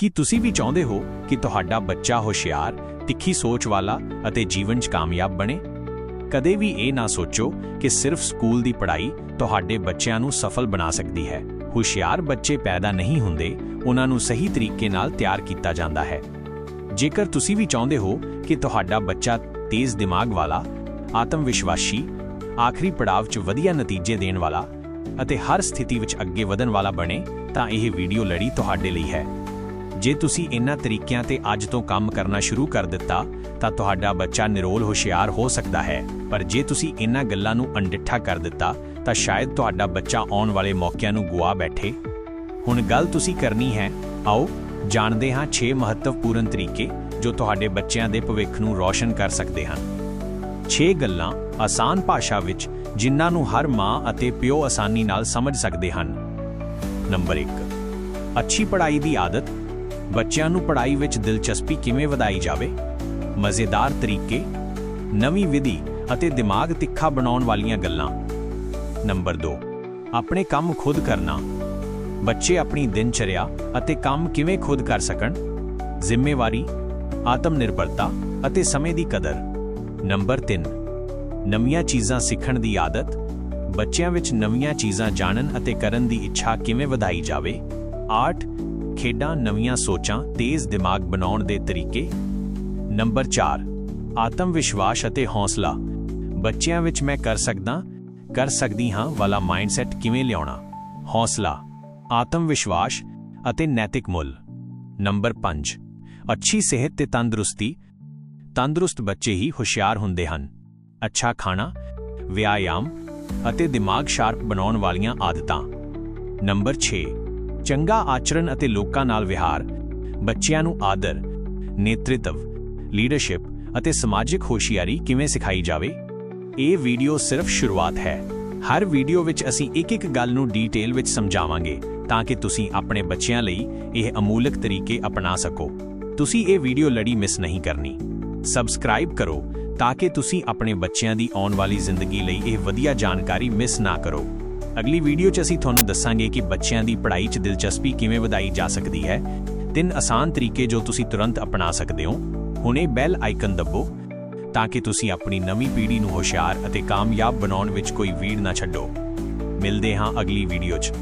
ਕੀ ਤੁਸੀਂ ਵੀ ਚਾਹੁੰਦੇ ਹੋ ਕਿ ਤੁਹਾਡਾ ਬੱਚਾ ਹੁਸ਼ਿਆਰ, ਤਿੱਖੀ ਸੋਚ ਵਾਲਾ ਅਤੇ ਜੀਵਨ 'ਚ ਕਾਮਯਾਬ ਬਣੇ? ਕਦੇ ਵੀ ਇਹ ਨਾ ਸੋਚੋ ਕਿ ਸਿਰਫ ਸਕੂਲ ਦੀ ਪੜ੍ਹਾਈ ਤੁਹਾਡੇ ਬੱਚਿਆਂ ਨੂੰ ਸਫਲ ਬਣਾ ਸਕਦੀ ਹੈ। ਹੁਸ਼ਿਆਰ ਬੱਚੇ ਪੈਦਾ ਨਹੀਂ ਹੁੰਦੇ, ਉਹਨਾਂ ਨੂੰ ਸਹੀ ਤਰੀਕੇ ਨਾਲ ਤਿਆਰ ਕੀਤਾ ਜਾਂਦਾ ਹੈ। ਜੇਕਰ ਤੁਸੀਂ ਵੀ ਚਾਹੁੰਦੇ ਹੋ ਕਿ ਤੁਹਾਡਾ ਬੱਚਾ ਤੇਜ਼ ਦਿਮਾਗ ਵਾਲਾ ਆਤਮ ਵਿਸ਼ਵਾਸੀ ਆਖਰੀ ਪੜਾਵ 'ਚ ਵਧੀਆ ਨਤੀਜੇ ਦੇਣ ਵਾਲਾ ਅਤੇ ਹਰ ਸਥਿਤੀ ਵਿੱਚ ਅੱਗੇ ਵਧਣ ਵਾਲਾ ਬਣੇ, ਤਾਂ ਇਹ ਵੀਡੀਓ ਲੜੀ ਤੁਹਾਡੇ ਲਈ ਹੈ। ਜੇ ਤੁਸੀਂ ਇਹਨਾਂ ਤਰੀਕਿਆਂ ਤੇ ਅੱਜ ਤੋਂ ਕੰਮ ਕਰਨਾ ਸ਼ੁਰੂ ਕਰ ਦਿੱਤਾ, ਤਾਂ ਤੁਹਾਡਾ ਬੱਚਾ ਨਿਰੋਲ ਹੁਸ਼ਿਆਰ ਹੋ ਸਕਦਾ ਹੈ। ਪਰ ਜੇ ਤੁਸੀਂ ਇਹਨਾਂ ਗੱਲਾਂ ਨੂੰ ਅਣਡਿੱਠਾ ਕਰ ਦਿੱਤਾ, ਤਾਂ ਸ਼ਾਇਦ ਤੁਹਾਡਾ ਬੱਚਾ ਆਉਣ ਵਾਲੇ ਮੌਕਿਆਂ ਨੂੰ ਗੁਆ ਬੈਠੇ। ਹੁਣ ਗੱਲ ਤੁਸੀਂ ਕਰਨੀ ਹੈ। ਆਓ, ਜਾਣਦੇ ਹਾਂ 6 ਮਹੱਤਵਪੂਰਨ ਤਰੀਕੇ ਜੋ ਤੁਹਾਡੇ ਬੱਚਿਆਂ ਦੇ ਭਵਿੱਖ ਨੂੰ ਰੌਸ਼ਨ ਕਰ ਸਕਦੇ ਹਨ। 6 ਗੱਲਾਂ ਆਸਾਨ ਭਾਸ਼ਾ ਵਿੱਚ ਜਿਨ੍ਹਾਂ ਨੂੰ ਹਰ ਮਾਂ ਅਤੇ ਪਿਓ ਆਸਾਨੀ ਨਾਲ ਸਮਝ ਸਕਦੇ ਹਨ। ਨੰਬਰ 1 ਅੱਛੀ ਪੜ੍ਹਾਈ ਦੀ ਆਦਤ ਬੱਚਿਆਂ ਨੂੰ ਪੜ੍ਹਾਈ ਵਿੱਚ ਦਿਲਚਸਪੀ ਕਿਵੇਂ ਵਧਾਈ ਜਾਵੇ? ਮਜ਼ੇਦਾਰ ਤਰੀਕੇ, ਨਵੀਂ ਵਿਧੀ ਅਤੇ ਦਿਮਾਗ ਤਿੱਖਾ ਬਣਾਉਣ ਵਾਲੀਆਂ ਗੱਲਾਂ। ਨੰਬਰ 2 ਆਪਣੇ ਕੰਮ ਖੁਦ ਕਰਨਾ। ਬੱਚੇ ਆਪਣੀ ਦਿਨਚਰਿਆ ਅਤੇ ਕੰਮ ਕਿਵੇਂ ਖੁਦ ਕਰ ਸਕਣ? ਜ਼ਿੰਮੇਵਾਰੀ ਆਤਮ ਨਿਰਭਰਤਾ ਅਤੇ ਸਮੇਂ ਦੀ ਕਦਰ। ਨੰਬਰ 3 ਨਵੀਆਂ ਚੀਜ਼ਾਂ ਸਿੱਖਣ ਦੀ ਆਦਤ। ਬੱਚਿਆਂ ਵਿੱਚ ਨਵੀਆਂ ਚੀਜ਼ਾਂ ਜਾਣਨ ਅਤੇ ਕਰਨ ਦੀ ਇੱਛਾ ਕਿਵੇਂ ਵਧਾਈ ਜਾਵੇ? ਆਰਟ ਖੇਡਾਂ ਨਵੀਆਂ ਸੋਚਾਂ ਤੇਜ਼ ਦਿਮਾਗ ਬਣਾਉਣ ਦੇ ਤਰੀਕੇ। ਨੰਬਰ 4 ਆਤਮ ਵਿਸ਼ਵਾਸ ਅਤੇ ਹੌਸਲਾ। ਬੱਚਿਆਂ ਵਿੱਚ ਮੈਂ ਕਰ ਸਕਦਾ, ਕਰ ਸਕਦੀ ਹਾਂ ਵਾਲਾ ਮਾਈਂਡਸੈਟ ਕਿਵੇਂ ਲਿਆਉਣਾ? ਹੌਸਲਾ, ਆਤਮ ਵਿਸ਼ਵਾਸ ਅਤੇ ਨੈਤਿਕ ਮੁੱਲ। ਨੰਬਰ 5 ਅੱਛੀ ਸਿਹਤ ਤੇ ਤੰਦਰੁਸਤੀ। ਤੰਦਰੁਸਤ ਬੱਚੇ ਹੀ ਹੁਸ਼ਿਆਰ ਹੁੰਦੇ ਹਨ। ਅੱਛਾ ਖਾਣਾ, ਵਿਆਯਾਮ ਅਤੇ ਦਿਮਾਗ ਸ਼ਾਰਪ ਬਣਾਉਣ ਵਾਲੀਆਂ ਆਦਤਾਂ। ਨੰਬਰ 6 ਚੰਗਾ ਆਚਰਣ ਅਤੇ ਲੋਕਾਂ ਨਾਲ ਵਿਹਾਰ, ਬੱਚਿਆਂ ਨੂੰ ਆਦਰ, ਨੇਤ੍ਰਿਤਵ, ਲੀਡਰਸ਼ਿਪ ਅਤੇ ਸਮਾਜਿਕ ਹੋਸ਼ਿਆਰੀ ਕਿਵੇਂ ਸਿਖਾਈ ਜਾਵੇ? ਇਹ ਵੀਡੀਓ ਸਿਰਫ ਸ਼ੁਰੂਆਤ ਹੈ। ਹਰ ਵੀਡੀਓ ਵਿੱਚ ਅਸੀਂ ਇੱਕ ਇੱਕ ਗੱਲ ਨੂੰ ਡੀਟੇਲ ਵਿੱਚ ਸਮਝਾਵਾਂਗੇ ਤਾਂ ਕਿ ਤੁਸੀਂ ਆਪਣੇ ਬੱਚਿਆਂ ਲਈ ਇਹ ਅਮੂਲਕ ਤਰੀਕੇ ਅਪਣਾ ਸਕੋ। ਤੁਸੀਂ ਇਹ ਵੀਡੀਓ ਲੜੀ ਮਿਸ ਨਹੀਂ ਕਰਨੀ। ਸਬਸਕ੍ਰਾਈਬ ਕਰੋ ਤਾਂ ਕਿ ਤੁਸੀਂ ਆਪਣੇ ਬੱਚਿਆਂ ਦੀ ਆਉਣ ਵਾਲੀ ਜ਼ਿੰਦਗੀ ਲਈ ਇਹ ਵਧੀਆ ਜਾਣਕਾਰੀ ਮਿਸ ਨਾ ਕਰੋ। ਅਗਲੀ ਵੀਡੀਓ 'ਚ ਅਸੀਂ ਤੁਹਾਨੂੰ ਦੱਸਾਂਗੇ ਕਿ ਬੱਚਿਆਂ ਦੀ ਪੜ੍ਹਾਈ 'ਚ ਦਿਲਚਸਪੀ ਕਿਵੇਂ ਵਧਾਈ ਜਾ ਸਕਦੀ ਹੈ। ਤਿੰਨ ਆਸਾਨ ਤਰੀਕੇ ਜੋ ਤੁਸੀਂ ਤੁਰੰਤ ਅਪਣਾ ਸਕਦੇ ਹੋ। ਹੁਣੇ ਬੈਲ ਆਈਕਨ ਦਬੋ ਤਾਂ ਕਿ ਤੁਸੀਂ ਆਪਣੀ ਨਵੀਂ ਪੀੜ੍ਹੀ ਨੂੰ ਹੁਸ਼ਿਆਰ ਅਤੇ ਕਾਮਯਾਬ ਬਣਾਉਣ ਵਿੱਚ ਕੋਈ ਵੀੜ ਨਾ ਛੱਡੋ। ਮਿਲਦੇ ਹਾਂ ਅਗਲੀ ਵੀਡੀਓ 'ਚ।